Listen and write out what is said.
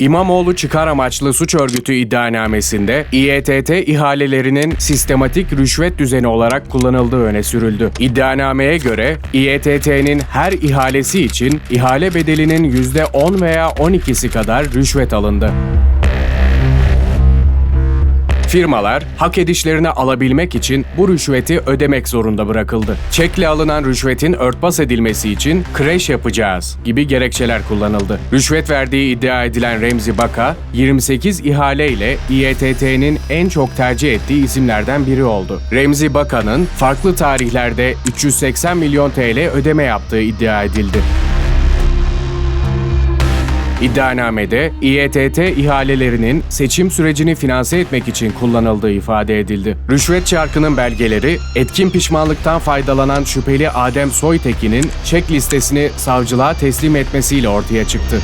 İmamoğlu çıkar amaçlı suç örgütü iddianamesinde İETT ihalelerinin sistematik rüşvet düzeni olarak kullanıldığı öne sürüldü. İddianameye göre İETT'nin her ihalesi için ihale bedelinin %10 veya 12'si kadar rüşvet alındı. Firmalar hak edişlerini alabilmek için bu rüşveti ödemek zorunda bırakıldı. Çekle alınan rüşvetin örtbas edilmesi için kreş yapacağız gibi gerekçeler kullanıldı. Rüşvet verdiği iddia edilen Remzi Baka, 28 ihaleyle İETT'nin en çok tercih ettiği isimlerden biri oldu. Remzi Baka'nın farklı tarihlerde 380 milyon TL ödeme yaptığı iddia edildi. İddianamede İETT ihalelerinin seçim sürecini finanse etmek için kullanıldığı ifade edildi. Rüşvet çarkının belgeleri etkin pişmanlıktan faydalanan şüpheli Adem Soytekin'in çek listesini savcılığa teslim etmesiyle ortaya çıktı.